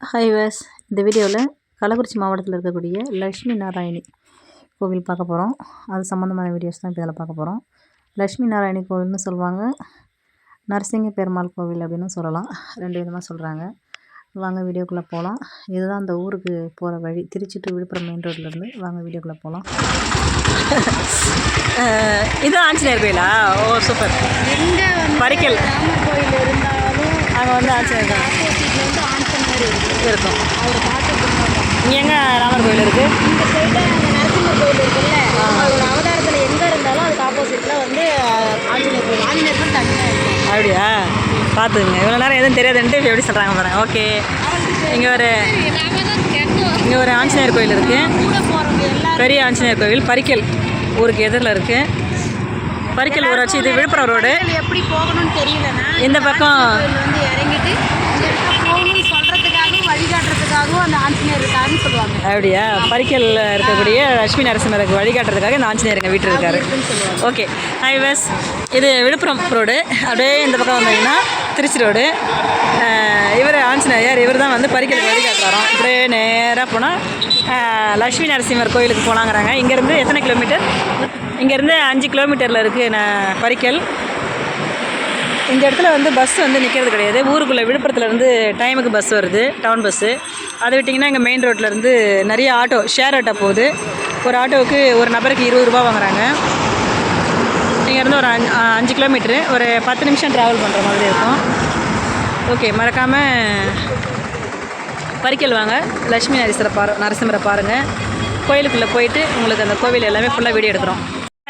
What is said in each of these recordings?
Hi was இந்த வீடியோவில் கள்ளக்குறிச்சி மாவட்டத்தில் இருக்கக்கூடிய லக்ஷ்மி நாராயணி கோவில் பார்க்க போகிறோம் அது சம்மந்தமான வீடியோஸ் தான் இப்போ இதில் பார்க்க போகிறோம் லக்ஷ்மி நாராயணி கோவில்னு சொல்லுவாங்க நரசிங்க பெருமாள் கோவில் அப்படின்னு சொல்லலாம். ரெண்டு விதமாக சொல்கிறாங்க வாங்க வீடியோக்குள்ளே போகலாம் இதுதான் அந்த ஊருக்கு போகிற வழி. திருச்சி டு விழுப்புரம் மெயின் ரோட்லேருந்து வாங்க வீடியோக்குள்ளே போகலாம் இது ஆஞ்சநேயர் கோயிலா? ஓ சூப்பர் பரிக்கல். கோயில் இருந்தாலும் அங்கே வந்து ஆஞ்சநேயர் தான். இருக்கு இருக்கும். அவர் பார்த்துட்டு இங்கே எங்கே ராமர் கோயில் இருக்குது இந்த சைடு அந்த நரசிம்மர் கோயில் இருக்குல்ல அவரோட அவதாரத்தில் எங்க இருந்தாலும் அதுக்கு ஆப்போசிட்ல வந்து ஆஞ்சநேயர் கோயில். ஆஞ்சநேயர் தனியாக இருக்கும் அப்படியா? பார்த்துக்குங்க. இவ்வளோ நேரம் எதுவும் தெரியாதுன்ட்டு இப்போ எப்படி சொல்கிறாங்க பாருங்க. ஓகே இங்கே ஒரு இங்கே ஒரு ஆஞ்சநேயர் கோயில் இருக்குது பெரிய ஆஞ்சநேயர் கோவில் பரிக்கல் ஊருக்கு எதிரில் இருக்குது பரிக்கல் ஊராட்சி இது விழுப்புரம் ரோடு. எப்படி போகணும்னு தெரியலன்னா இந்த பக்கம் இறங்கிட்டு இந்த இடத்துல போகணும்னு சொல்றதுக்காகவும் வழிகாட்டுறதுக்காகவும் அந்த ஆஞ்சநேயர் இருக்காருன்னு சொல்லுவாங்க. அப்படியா? பரிக்கல்ல இருக்கக்கூடிய லட்சுமி நரசிம்மருக்கு வழிகாட்டுறதுக்காக இந்த ஆஞ்சநேயருங்க வீட்டு இருக்காரு. ஓகே. ஹாய் வஸ் இது விழுப்புரம் ரோடு. அப்படியே இந்த பக்கம் வந்தீங்கன்னா திருச்சி ரோடு. இவர் ஆஞ்சநேயர் இவர் தான் வந்து பரிக்கலுக்கு வழிகாட்டுறாராம். அப்படியே நேராக போனால் லட்சுமி நரசிம்மர் கோயிலுக்கு போனாங்கிறாங்க. இங்கேருந்து எத்தனை கிலோமீட்டர் இங்கேருந்து அஞ்சு கிலோமீட்டரில் இருக்குது நான் பரிக்கல். இந்த இடத்துல வந்து பஸ் வந்து நிற்கிறது கிடையாது. ஊருக்குள்ளே விழுப்புரத்துலேருந்து டைமுக்கு பஸ் வருது டவுன் பஸ்ஸு அதை விட்டிங்கன்னா இங்கே மெயின் ரோட்லேருந்து நிறைய ஆட்டோ ஷேர் ஆட்டோ போகுது. ஒரு ஆட்டோவுக்கு ஒரு நபருக்கு இருபது ரூபா வாங்குறாங்க. இங்கேருந்து ஒரு அஞ்சு அஞ்சு கிலோமீட்ரு ஒரு பத்து நிமிஷம் ட்ராவல் பண்ணுற மாதிரி இருக்கும். ஓகே மறக்காமல் பறிக்கல் வாங்க லட்சுமி நரசிம்மரை பாரு நரசிம்மரை பாருங்கள் கோயிலுக்குள்ளே போயிட்டு உங்களுக்கு அந்த கோவில் எல்லாமே ஃபுல்லாக வீடியோ எடுக்கிறோம்.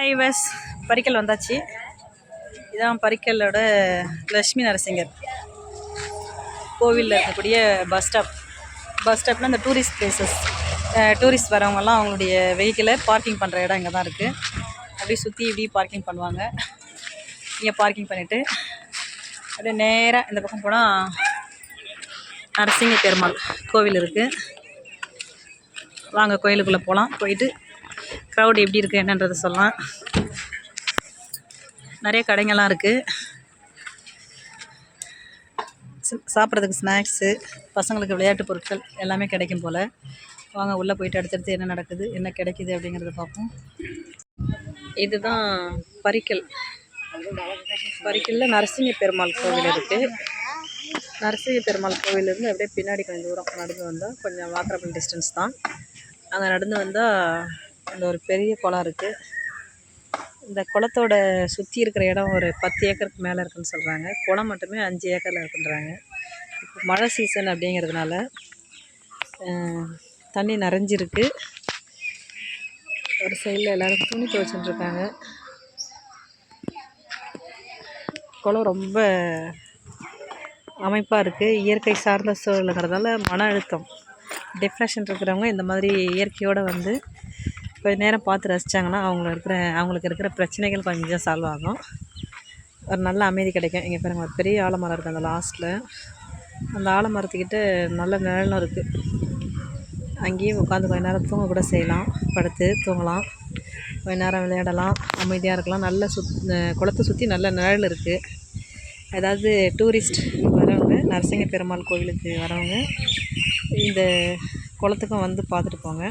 ஹை வஸ் பறிக்கல் வந்தாச்சு. இதான் பரிக்கலோட லக்ஷ்மி நரசிங்கர். கோவிலில் இருக்கக்கூடிய பஸ் ஸ்டாப் பஸ் ஸ்டாப்னா இந்த டூரிஸ்ட் பிளேசஸ் டூரிஸ்ட் வரவங்கெல்லாம் அவங்களுடைய வெஹிக்கிளை பார்க்கிங் பண்ணுற இடம் இங்கே தான் இருக்குது அப்படியே சுற்றி இப்படி பார்க்கிங் பண்ணுவாங்க. இங்கே பார்க்கிங் பண்ணிவிட்டு அப்படியே நேராக இந்த பக்கம் போனால் நரசிங்க பெருமாள் கோவில் இருக்குது வாங்க கோயிலுக்குள்ளே போகலாம் போயிட்டு க்ரௌடு எப்படி இருக்குது என்னன்றதை சொல்லலாம். நிறைய கடைங்கள்லாம் இருக்குது சாப்பிட்றதுக்கு ஸ்நாக்ஸு பசங்களுக்கு விளையாட்டு பொருட்கள் எல்லாமே கிடைக்கும் போல். வாங்க உள்ளே போயிட்டு அடுத்தடுத்து என்ன நடக்குது என்ன கிடைக்குது அப்படிங்கிறத பார்ப்போம். இதுதான் பரிக்கல். பரிக்கலில் நரசிங்க பெருமாள் கோவில் இருக்குது நரசிங்க பெருமாள் கோவிலேருந்து அப்படியே பின்னாடி கொஞ்சம் தூரம் நடந்து வந்தால் கொஞ்சம் வாக்கரபிள் டிஸ்டன்ஸ் தான். அங்கே நடந்து வந்தால் அந்த ஒரு பெரிய குளம் இருக்குது இந்த குளத்தோட சுற்றி இருக்கிற இடம் ஒரு பத்து ஏக்கருக்கு மேலே இருக்குன்னு சொல்கிறாங்க குளம் மட்டுமே அஞ்சு ஏக்கரில் இருக்குன்றாங்க. இப்போ மழை சீசன் அப்படிங்கிறதுனால தண்ணி நிறைஞ்சிருக்கு. ஒரு சைடில் எல்லோரும் துணி துவைச்சுட்டுருக்காங்க குளம் ரொம்ப அமைப்பாக இருக்குது இயற்கை சார்ந்த சூழலுங்கிறதால மன அழுத்தம். டிப்ரெஷன் இருக்கிறவங்க இந்த மாதிரி இயற்கையோடு வந்து கொஞ்சம் நேரம் பார்த்து ரசித்தாங்கன்னா அவங்கள இருக்கிற அவங்களுக்கு இருக்கிற பிரச்சனைகள் கொஞ்சம் சால்வ் ஆகும். ஒரு நல்ல அமைதி கிடைக்கும். இங்கே பாருங்க ஒரு பெரிய ஆலமரம் இருக்குது அந்த லாஸ்ட்டில் அந்த ஆலமரத்துக்கிட்ட நல்ல நிழலும் இருக்குது அங்கேயும் உட்காந்து கொஞ்ச நேரம் தூங்க கூட செய்யலாம். படுத்து தூங்கலாம். கொஞ்ச நேரம் விளையாடலாம். அமைதியாக இருக்கலாம். நல்ல சுத் குளத்தை சுற்றி நல்ல நிழல் இருக்குது அதாவது டூரிஸ்ட் வரவங்க நரசிங்க பெருமாள் கோவிலுக்கு வரவங்க இந்த குளத்துக்கும் வந்து பார்த்துட்டு போங்க.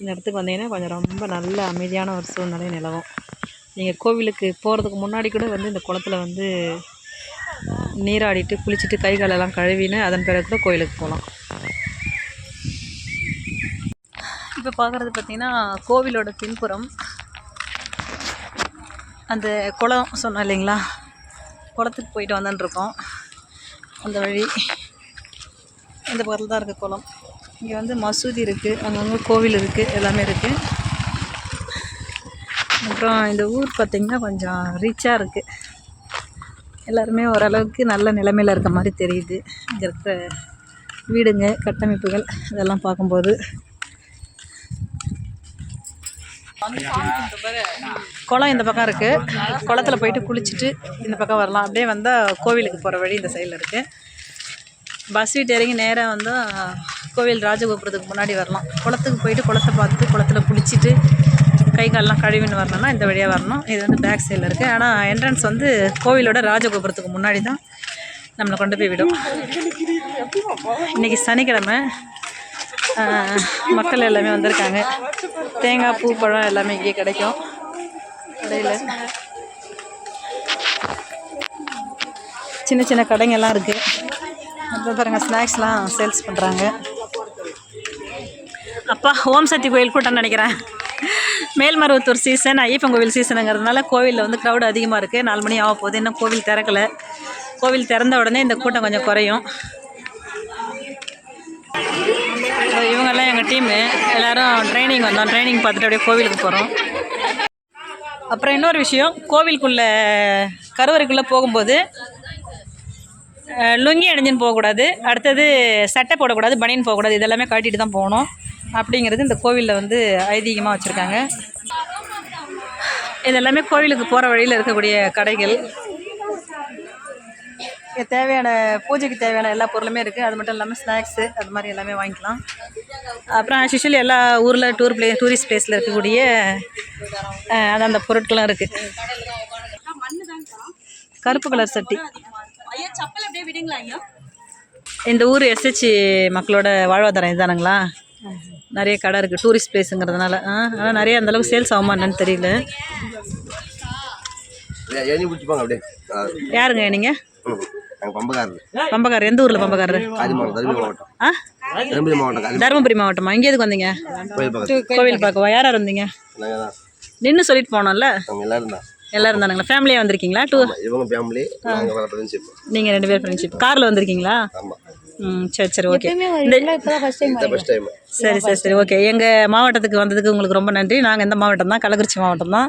இந்த இடத்துக்கு வந்தீங்கன்னா கொஞ்சம் ரொம்ப நல்ல அமைதியான ஒரு சூழ்நிலை நிலவும். நீங்கள் கோவிலுக்கு போகிறதுக்கு முன்னாடி கூட வந்து இந்த குளத்துல வந்து நீராடிட்டு குளிச்சுட்டு கை காலெல்லாம் கழுவின்னு அதன் பிறகு கூட கோயிலுக்கு போகலாம் இப்போ பார்க்குறது பார்த்திங்கன்னா கோவிலோட பின்புறம். அந்த குளம் சொன்னேன் இல்லைங்களா? குளத்துக்கு போயிட்டு வந்துட்டுருக்கோம் அந்த வழி. இந்த பக்கத்தில் தான் இருக்குது குளம். இங்கே வந்து மசூதி இருக்குது அங்கங்கே கோவில் இருக்குது எல்லாமே இருக்குது அப்புறம் இந்த ஊர் பார்த்திங்கன்னா கொஞ்சம் ரிச்சாக இருக்குது எல்லாருமே ஓரளவுக்கு நல்ல நிலைமையில் இருக்க மாதிரி தெரியுது. இங்கே இருக்கிற வீடுங்க கட்டமைப்புகள் இதெல்லாம் பார்க்கும்போது. குளம் இந்த பக்கம் இருக்குது குளத்துல போயிட்டு குளிச்சுட்டு இந்த பக்கம் வரலாம். அப்படியே வந்தால் கோவிலுக்கு போகிற வழி இந்த சைடில் இருக்குது பஸ் விட்டு இறங்கி நேராக வந்தால் கோவில் ராஜகோபுரத்துக்கு முன்னாடி வரலாம். குளத்துக்கு போயிட்டு குளத்தை பார்த்துட்டு குளத்துல குளிச்சுட்டு கை கால்லாம் கழுவின்னு வரணும்னா இந்த வழியாக வரணும். இது வந்து பேக் சைடில் இருக்குது ஆனால் என்ட்ரன்ஸ் வந்து கோவிலோட ராஜகோபுரத்துக்கு முன்னாடி தான் நம்மளை கொண்டு போய் விடும். இன்றைக்கி சனிக்கிழமை. மக்கள் எல்லாமே வந்திருக்காங்க. தேங்காய் பூ பழம் எல்லாமே இங்கே கிடைக்கும். கடையில். சின்ன சின்ன கடைங்கெல்லாம் இருக்குது அப்புறம் பாருங்கள் ஸ்நாக்ஸ்லாம் சேல்ஸ் பண்ணுறாங்க அப்பா ஓம் சக்தி கோயில் கூட்டம்னு நினைக்கிறேன். மேல்மருவத்தூர் சீசன் ஐயப்பன் கோவில் சீசனுங்கிறதுனால கோவிலில் வந்து க்ரௌடு அதிகமாக இருக்குது நாலு மணி ஆக போகுது. இன்னும் கோவில் திறக்கலை. கோவில் திறந்த உடனே இந்த கூட்டம் கொஞ்சம் குறையும். இவங்கெல்லாம் எங்கள் டீமு எல்லோரும் ட்ரைனிங் வந்தோம். ட்ரைனிங் பார்த்துட்டு அப்படியே கோவிலுக்கு போகிறோம் அப்புறம் இன்னொரு விஷயம் கோவிலுக்குள்ளே கருவறைக்குள்ளே போகும்போது லுங்கி அணிஞ்சுன்னு போகக்கூடாது. அடுத்தது சட்டை போடக்கூடாது. பனியன் போகக்கூடாது. இதெல்லாமே கட்டிட்டு தான் போகணும். அப்படிங்கிறது இந்த கோவிலில் வந்து ஐதீகமாக வச்சுருக்காங்க. இதெல்லாமே கோவிலுக்கு போகிற வழியில் இருக்கக்கூடிய கடைகள். இங்க தேவையான பூஜைக்கு தேவையான எல்லா பொருளுமே இருக்குது அது மட்டும் இல்லாமல் ஸ்நாக்ஸு அது மாதிரி எல்லாமே வாங்கிக்கலாம். அப்புறம் ஆக்சுவலி எல்லா ஊரில் டூர் பிளே டூரிஸ்ட் பிளேஸில் இருக்கக்கூடிய அஹ், அந்தந்த பொருட்களும் இருக்குது கருப்பு கலர் சட்டி. விடுங்களா இந்த ஊர் எஸ்ஹெச் மக்களோட வாழ்வாதாரம் இதுதானுங்களா? நிறைய கடை இருக்குது டூரிஸ்ட் பிளேஸுங்கிறதுனால ஆ ஆனால் நிறைய அந்தளவுக்கு சேல்ஸ் ஆகுமா என்னன்னு தெரியல. யாருங்க நீங்கள் பம்பக்காரர். எந்த ஊரில் பம்பக்காரர்? ஆ? தருமபுரி மாவட்டம் இங்கே எதுக்கு வந்தீங்க? கோவில் பார்க்கவா யார் யார் வந்தீங்க? நின்று சொல்லிட்டு போனோம்ல? எல்லாரும் தான். எல்லாரும் தானுங்களா? ஃபேமிலியாக வந்திருக்கீங்களா? டூ ஆமா, இவங்க ஃபேமிலி நாங்கள் ரெண்டு பேர் ஃப்ரெண்ட்ஷிப் காரில் வந்திருக்கீங்களா? ம் சரி சரி ஓகே சரி சரி சரி ஓகே எங்கள் மாவட்டத்துக்கு வந்ததுக்கு உங்களுக்கு ரொம்ப நன்றி. நாங்கள் எந்த மாவட்டம் தான்? கள்ளக்குறிச்சி மாவட்டம் தான்.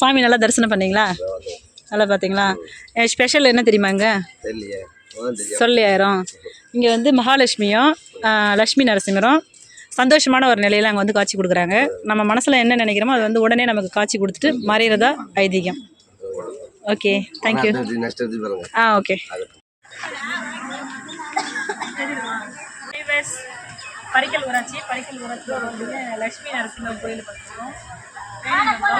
சாமி நல்லா தரிசனம் பண்ணீங்களா? நல்லா பார்த்தீங்களா ஸ்பெஷல் என்ன தெரியும் சொல்லி ஆயிரம். இங்கே வந்து மகாலட்சுமியும் லக்ஷ்மி நரசிம்மரும் சந்தோஷமான ஒரு நிலையில் அங்கே வந்து காட்சி கொடுக்குறாங்க. நம்ம மனசில் என்ன நினைக்கிறோமோ அது வந்து உடனே நமக்கு காட்சி கொடுத்துட்டு மறையிறதா ஐதீகம். ஓகே தேங்க்யூ ஆ ஓகே பரிக்கல் ஊராட்சி பரிக்கல் ஊராட்சியில் வந்து லக்ஷ்மி நரசிம்மன் கோயில் பார்த்துருக்கோம்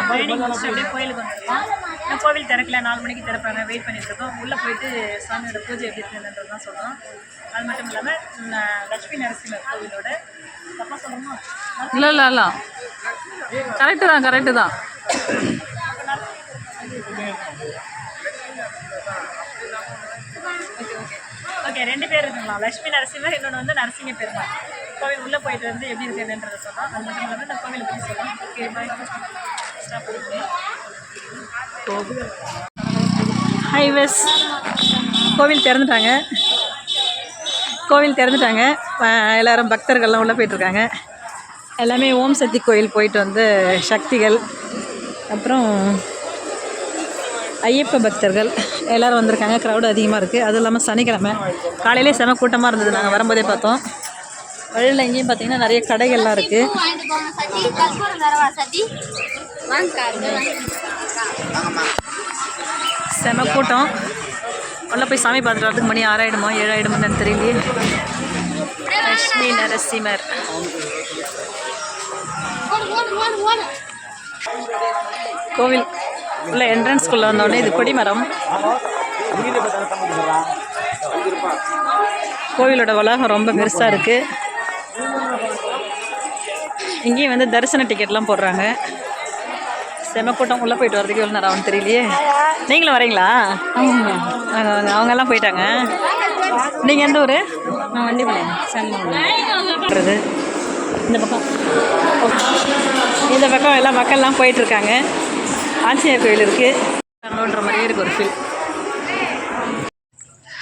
ட்ரைனிங் அப்படியே கோயிலுக்கு வந்திருக்கோம். இந்த கோவில் திறக்கல நாலு மணிக்கு திறப்பாங்க வெயிட் பண்ணிட்டு இருக்கோம். உள்ளே போயிட்டு சாமியோட பூஜை எப்படி இருக்குன்றது தான் சொல்கிறோம் அது மட்டும் இல்லாமல் லக்ஷ்மி நரசிம்மர் கோவிலோட தப்பாக சொல்லணுமா இல்லை இல்லை இல்லை. கரெக்டு தான் கரெக்டு தான் ஓகே ரெண்டு பேர் இருக்குங்களா லட்சுமி நரசிம்மர் இன்னொன்று வந்து நரசிங்க பெருமாள். கோவில் உள்ளே போயிட்டு வந்து எப்படி இருக்குன்றதை சொல்கிறோம் அது மட்டும் இல்லாமல் இந்த கோவிலை பற்றி சொல்லலாம். ஓகே பாய் ஸ்டாப் ஹைவேஸ் கோவில் திறந்துட்டாங்க. கோவில் திறந்துட்டாங்க. எல்லோரும் எல்லாரும் பக்தர்கள்லாம் உள்ளே போயிட்டுருக்காங்க. எல்லாமே ஓம் சக்தி கோயில் போயிட்டு வந்து சக்திகள். அப்புறம் ஐயப்ப பக்தர்கள். எல்லோரும் வந்திருக்காங்க. க்ரௌடு அதிகமாக இருக்குது அதுவும் இல்லாமல் சனிக்கிழமை. காலையிலே செம கூட்டமாக இருந்தது. நாங்கள் வரும்போதே பார்த்தோம். வழியில் எங்கேயும் பார்த்தீங்கன்னா நிறைய கடைகள்லாம் இருக்குது செம கூட்டம். உள்ள போய் சாமி பார்த்துட்டு வரதுக்கு மணி ஆறாயிடுமா ஏழாயிடுமான்னு தெரியலையே. லட்சுமி நரசிம்மர். கோவில். உள்ள என்ட்ரன்ஸ்குள்ளே வந்தோடனே இது கொடிமரம் கோவிலோட வளாகம் ரொம்ப பெருசாக இருக்குது இங்கேயும் வந்து தரிசன டிக்கெட்லாம் போடுறாங்க. செம கூட்டம். உள்ளே போயிட்டு வரதுக்கு எவ்வளோ நேரம் ஆகும்னு தெரியலையே. நீங்களும் வரீங்களா? வாங்க, வாங்க. அவங்கெல்லாம் போயிட்டாங்க. நீங்கள் எந்த ஊர்? வண்டிபாளையம் இந்த பக்கம். இந்த பக்கம் எல்லாம் மக்கள்லாம் போயிட்டுருக்காங்க ஆஞ்சநேயர் கோயில் இருக்குது மாதிரியே இருக்குது ஒரு ஃபீல்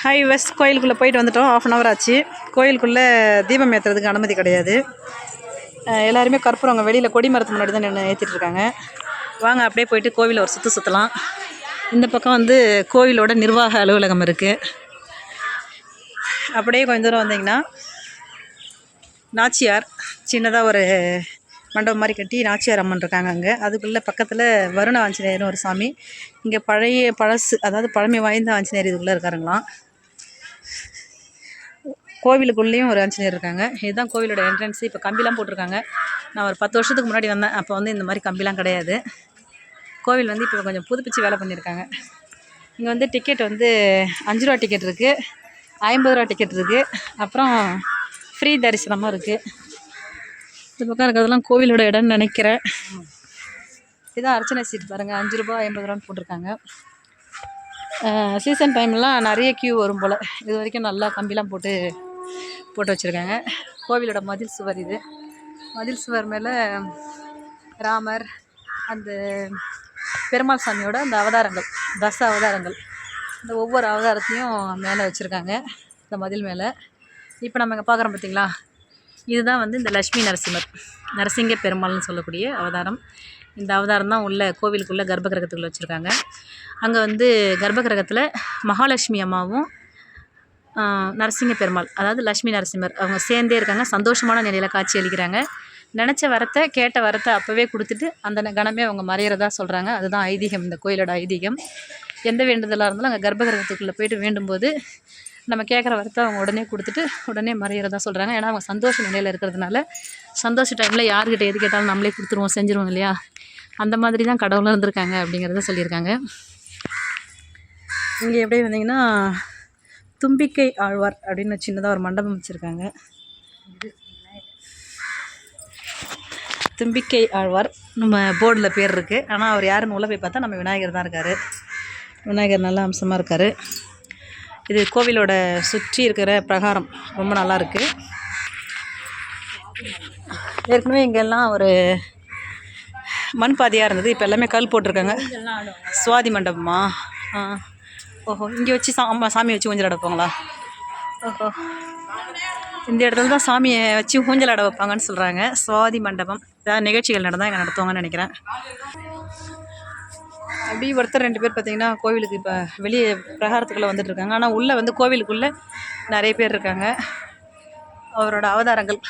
ஹை வெஸ்ட் கோயிலுக்குள்ளே போயிட்டு வந்துட்டோம். ஆஃப் அன் ஹவர் ஆச்சு. கோயிலுக்குள்ளே தீபம் ஏற்றுறதுக்கு அனுமதி கிடையாது. எல்லாருமே கற்பூரம் அங்கே வெளியில் கொடி மரத்து முன்னாடி தான் நின்று ஏற்றிட்டு இருக்காங்க. வாங்க அப்படியே போயிட்டு கோவிலை ஒரு சுற்று சுற்றலாம் இந்த பக்கம் வந்து கோவிலோட நிர்வாக அலுவலகம் இருக்குது அப்படியே கொஞ்ச தூரம் வந்தீங்கன்னா நாச்சியார் சின்னதாக ஒரு மண்டபம் மாதிரி கட்டி நாச்சியார் அம்மன் இருக்காங்க அங்கே. அதுக்குள்ளே பக்கத்தில் வருண ஆஞ்சநேயர்னு ஒரு சாமி. இங்கே பழைய பழசு அதாவது பழமை வாய்ந்த ஆஞ்சநேயர் இதுக்குள்ளே இருக்காருங்களாம். கோவிலுக்குள்ளேயும் ஒரு ஆஞ்சநேயர் இருக்காங்க. இதுதான் கோவிலோட என்ட்ரன்ஸ் இப்போ கம்பிலாம் போட்டிருக்காங்க. நான் ஒரு பத்து வருஷத்துக்கு முன்னாடி வந்தேன். அப்போ வந்து இந்த மாதிரி கம்பிலாம் கிடையாது. கோவில் வந்து இப்போ கொஞ்சம் புதுப்பிச்சு வேலை பண்ணியிருக்காங்க. இங்கே வந்து டிக்கெட் வந்து அஞ்சு ரூபா டிக்கெட் இருக்குது ஐம்பது ரூபா டிக்கெட் இருக்குது அப்புறம் ஃப்ரீ தரிசனமும் இருக்குது இந்த பக்கம் இருக்கிறதெல்லாம் கோவிலோட இடம்னு நினைக்கிறேன். இதான் அர்ச்சனை சீட் பாருங்கள் அஞ்சு ரூபா ஐம்பது ரூபான்னு போட்டிருக்காங்க. சீசன் டைம்லாம் நிறைய க்யூ வரும் போல். இது வரைக்கும் நல்லா கம்பிலாம் போட்டு போட்டு வச்சுருக்காங்க. கோவிலோட மதில் சுவர் இது. மதில் சுவர் மேலே ராமர் அந்த பெருமாள் சாமியோட அந்த அவதாரங்கள் தச அவதாரங்கள். இந்த ஒவ்வொரு அவதாரத்தையும் மேலே வச்சுருக்காங்க இந்த மதில் மேலே. இப்போ நம்ம இங்கே பார்க்குறோம் பார்த்தீங்களா இதுதான் வந்து இந்த லக்ஷ்மி நரசிம்மர் நரசிங்க பெருமாள்னு சொல்லக்கூடிய அவதாரம். இந்த அவதாரம் தான் உள்ள கோவிலுக்குள்ளே கர்ப்பகிரகத்துக்குள்ளே வச்சுருக்காங்க. அங்கே வந்து கர்ப்பகிரகத்தில் மகாலட்சுமி அம்மாவும் நரசிங்க பெருமாள் அதாவது லட்சுமி நரசிம்மர் அவங்க சேர்ந்தே இருக்காங்க. சந்தோஷமான நிலையில் காட்சி அளிக்கிறாங்க. நினச்ச வரத்தை கேட்ட வரத்தை அப்போவே கொடுத்துட்டு அந்த கணமே அவங்க மறையிறதா சொல்கிறாங்க அதுதான் ஐதீகம் இந்த கோயிலோட ஐதீகம். எந்த வேண்டுதலாக இருந்தாலும் அங்கே கர்ப்பகிரகத்துக்குள்ளே போயிட்டு வேண்டும்போது நம்ம கேட்குற வரத்தை அவங்க உடனே கொடுத்துட்டு உடனே மறையிறதா சொல்கிறாங்க ஏன்னா அவங்க சந்தோஷ நிலையில் இருக்கிறதுனால சந்தோஷ டைமில் யார்கிட்ட எது கேட்டாலும் நம்மளே கொடுத்துருவோம் செஞ்சுருவோம் இல்லையா? அந்த மாதிரி தான் கடவுளும் இருந்திருக்காங்க அப்படிங்கிறத சொல்லியிருக்காங்க. இங்கே எப்படி வந்தீங்கன்னா தும்பிக்கை ஆழ்வார் அப்படின்னு சின்னதாக ஒரு மண்டபம் வச்சுருக்காங்க. தும்பிக்கை ஆழ்வார். நம்ம போர்டில் பேர் இருக்குது ஆனால் அவர் யாருன்னு உள்ள போய் பார்த்தா நம்ம விநாயகர் தான் இருக்கார். விநாயகர் நல்ல அம்சமாக இருக்கார். இது கோவிலோட சுற்றி இருக்கிற பிரகாரம். ரொம்ப நல்லாயிருக்கு. ஏற்கனவே இங்கெல்லாம் ஒரு மண் பாதியாக இருந்தது. இப்போ எல்லாமே கல் போட்டிருக்காங்க. சுவாதி மண்டபமா? ஆ. ஓஹோ. இங்கே வச்சு சா அம்மா சாமி வச்சு ஊஞ்சல் அடைப்பாங்களா ஓஹோ. இந்த இடத்துல தான் சாமியை வச்சு ஊஞ்சல் அடை வைப்பாங்கன்னு சொல்கிறாங்க சுவாதி மண்டபம். ஏதாவது நிகழ்ச்சிகள் நடந்தால் இங்கே நடத்துவாங்கன்னு நினைக்கிறேன். அப்படி ஒருத்தர் ரெண்டு பேர் பார்த்தீங்கன்னா கோவிலுக்கு இப்போ வெளியே பிரகாரத்துக்குள்ளே வந்துட்டு இருக்காங்க ஆனால் உள்ளே வந்து கோவிலுக்குள்ளே நிறைய பேர் இருக்காங்க. அவரோட அவதாரங்கள்.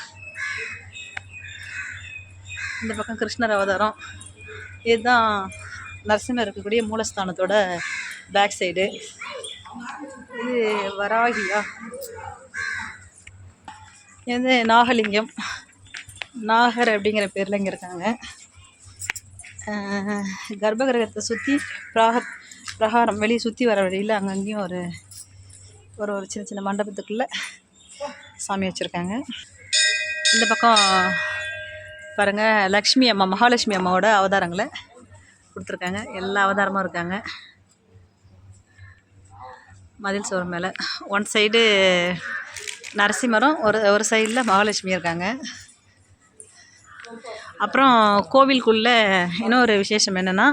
இந்த பக்கம் கிருஷ்ணர் அவதாரம். இதுதான் நரசிம்மர் இருக்கக்கூடிய மூலஸ்தானத்தோட பேக் சைடு. இது வராகியா? இது நாகலிங்கம். நாகர் அப்படிங்கிற பேரில் இங்கே இருக்காங்க. கர்ப்பகிரகத்தை சுற்றி பிராக பிரகாரம் வெளியே சுற்றி வர வழியில் அங்கங்கேயும் ஒரு ஒரு ஒரு சின்ன சின்ன மண்டபத்துக்குள்ளே சாமி வச்சுருக்காங்க. இந்த பக்கம் பாருங்கள் லக்ஷ்மி அம்மா மகாலட்சுமி அம்மாவோட அவதாரங்களை கொடுத்துருக்காங்க. எல்லா அவதாரமும் இருக்காங்க. மதில் சுவர் மேலே. ஒன் சைடு நரசிம்மரம் ஒரு ஒரு சைடில் மகாலட்சுமி இருக்காங்க. அப்புறம் கோவிலுக்குள்ளே இன்னொரு விசேஷம் என்னென்னா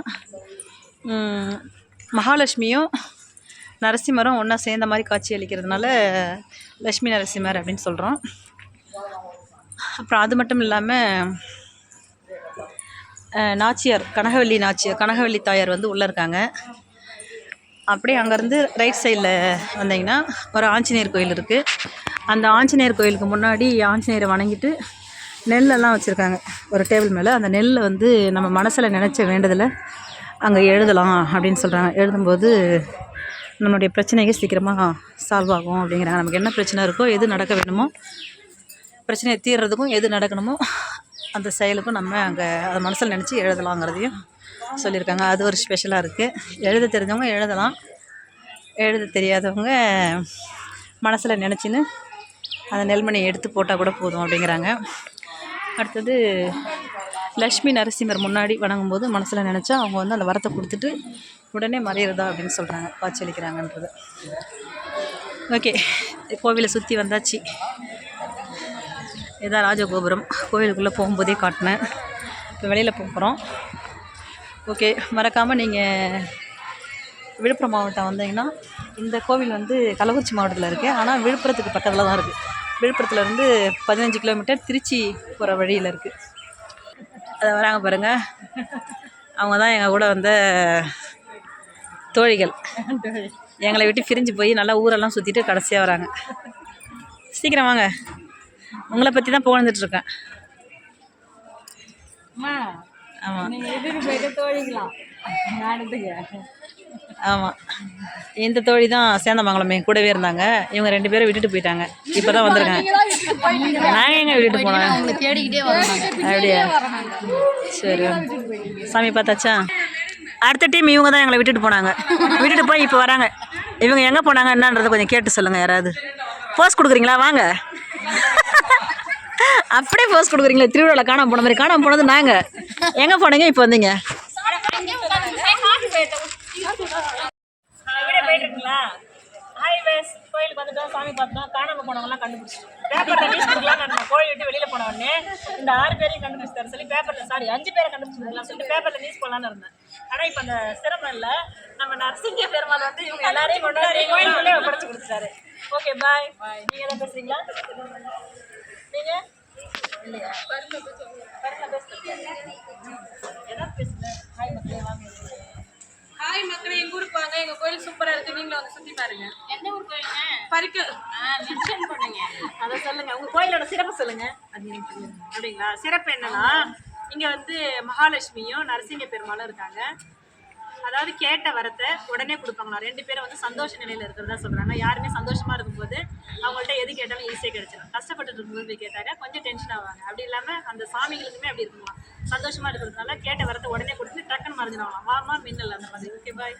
மகாலட்சுமியும் நரசிம்மரும் ஒன்றா சேர்ந்த மாதிரி காட்சி அளிக்கிறதுனால லக்ஷ்மி நரசிம்மர் அப்படின்னு சொல்கிறோம் அப்புறம் அது மட்டும் இல்லாமல் நாச்சியார் கனகவல்லி நாச்சியார் கனகவல்லி தாயார் வந்து உள்ளே இருக்காங்க. அப்படியே அங்கேருந்து ரைட் சைடில் வந்தீங்கன்னா ஒரு ஆஞ்சநேயர் கோயில் இருக்குது அந்த ஆஞ்சநேயர் கோயிலுக்கு முன்னாடி ஆஞ்சநேயரை வணங்கிட்டு நெல்லெல்லாம் வச்சுருக்காங்க. ஒரு டேபிள் மேலே. அந்த நெல்லை வந்து நம்ம மனசில் நினச்ச வேண்டதில் அங்கே எழுதலாம் அப்படின்னு சொல்கிறாங்க எழுதும்போது நம்மளுடைய பிரச்சனைகள் சீக்கிரமாக சால்வ் ஆகும் அப்படிங்கிறாங்க. நமக்கு என்ன பிரச்சனை இருக்கோ எது நடக்க வேணுமோ பிரச்சனையை தீர்றதுக்கும் எது நடக்கணுமோ அந்த செயலுக்கும் நம்ம அங்கே அதை மனசில் நினச்சி எழுதலாங்கிறதையும் சொல்லியிருக்காங்க. அது ஒரு ஸ்பெஷலாக இருக்குது எழுத தெரிஞ்சவங்க எழுதலாம். எழுத தெரியாதவங்க மனசில் நினச்சின்னு அந்த நெல்மணியை எடுத்து போட்டால் கூட போதும் அப்படிங்கிறாங்க. அடுத்தது லக்ஷ்மி நரசிம்மர் முன்னாடி வணங்கும்போது மனசில் நினச்சா அவங்க வந்து அந்த வரத்தை கொடுத்துட்டு உடனே மறையிறதா அப்படின்னு சொல்கிறாங்க காட்சியளிக்கிறாங்கன்றது. ஓகே கோவிலை சுற்றி வந்தாச்சு. இதான் ராஜகோபுரம். கோவிலுக்குள்ளே போகும்போதே காட்டினேன். இப்போ வெளியில் போகிறோம் ஓகே மறக்காமல் நீங்கள் விழுப்புரம் மாவட்டம் வந்தீங்கன்னா இந்த கோவில் வந்து கள்ளக்குறிச்சி மாவட்டத்தில் இருக்குது ஆனால் விழுப்புரத்துக்கு பக்கத்தில் தான் இருக்குது விழுப்புரத்துல இருந்து பதினஞ்சு கிலோமீட்டர் திருச்சி போகிற வழியில் இருக்குது அதை வராங்க பாருங்கள் அவங்க தான் எங்கள் கூட வந்த தோழிகள். எங்களை விட்டு பிரிஞ்சு போய் நல்லா ஊரெல்லாம் சுற்றிட்டு கடைசியாக வராங்க. சீக்கிரம் வாங்க. உங்களை பற்றி தான் புகழ்ந்துட்டுருக்கேன் ஆமாம் நாடத்துக்கு ஆமாம் இந்த தோழி தான் சேந்தமங்கலமே கூடவே இருந்தாங்க. இவங்க ரெண்டு பேரும் விட்டுட்டு போயிட்டாங்க. இப்போ தான் வந்திருக்காங்க. நாங்கள் எங்கே விட்டுட்டு போனோம்? அப்படியா? சரி. சாமி பார்த்தாச்சா? அடுத்த டீம் இவங்க தான் எங்களை விட்டுட்டு போனாங்க. விட்டுட்டு போய் இப்போ வராங்க. இவங்க எங்கே போனாங்க என்னன்றதை கொஞ்சம் கேட்டு சொல்லுங்கள் யாராவது. போஸ் கொடுக்குறீங்களா? வாங்க. அப்படியே போஸ் கொடுக்குறீங்களா. திருவிழாவில் காணாமல் போன மாதிரி. காணாமல் போனது நாங்கள் எங்கே போனீங்க? இப்போ வந்தீங்க? வீடியோ போயிட்டு இருக்குங்களா ஹாய் வேஸ் கோயிலுக்கு வந்துட்டோம். சாமி பார்த்தோம். காணாம போனவங்கலாம் கண்டுபிடிச்சிட்டோம். பேப்பரில் நியூஸ் கொடுக்கலாம் நான் கோயில் விட்டு வெளியில் போன உடனே இந்த ஆறு பேரையும் கண்டுபிடிச்சாரு சொல்லி பேப்பரில் சாரி அஞ்சு பேரை கண்டுபிடிச்சிருக்கலாம் சொல்லிட்டு பேப்பரில் நியூஸ் போடலான்னு இருந்தேன். ஆனால் இப்போ அந்த சிரமம் இல்லை நம்ம நரசிங்க பெருமாள் வந்து இவங்க எல்லாரையும் கொண்டாடி கோயிலுக்குள்ளே படைச்சு கொடுத்துட்டாரு. ஓகே பாய் நீங்கள் எதாவது பேசுறீங்களா? நீங்கள் இல்லையா? பருமை பேசுறீங்க ஹாய் மக்களே எங்க ஊருக்கு வாங்க. எங்க கோயில் சூப்பரா இருக்கு. நீங்களும் வந்து சுத்தி பாருங்க. எந்த ஊர் கோயிலுங்க? பருக்கு. மென்ஷன் பண்ணுங்க. அதை சொல்லுங்க. உங்க கோயிலோட சிறப்பு சொல்லுங்க. அது எனக்கு. அப்படிங்களா? சிறப்பு என்னன்னா இங்க வந்து மகாலட்சுமியும் நரசிங்க பெருமாளும் இருக்காங்க. அதாவது கேட்ட வரத்தை உடனே கொடுப்பாங்களா ரெண்டு பேரும் வந்து சந்தோஷ நிலையில இருக்கிறதா சொல்றாங்க. யாருமே சந்தோஷமா இருக்கும்போது அவங்கள்ட்ட எது கேட்டாலும் ஈஸியாக கிடைச்சிடும் கஷ்டப்பட்டு இருக்கும்போது போய் கேட்டாங்க கொஞ்சம் டென்ஷன் ஆவாங்க. அப்படி இல்லாம அந்த சாமிகளுக்குமே அப்படி இருக்குமா? சந்தோஷமா இருக்கிறதுனால கேட்ட வரத்தை உடனே கொடுத்து டக்குன்னு மறைஞ்சிடுவாங்களாம் வாமா மின்னல் அந்த மாதிரி. Okay bye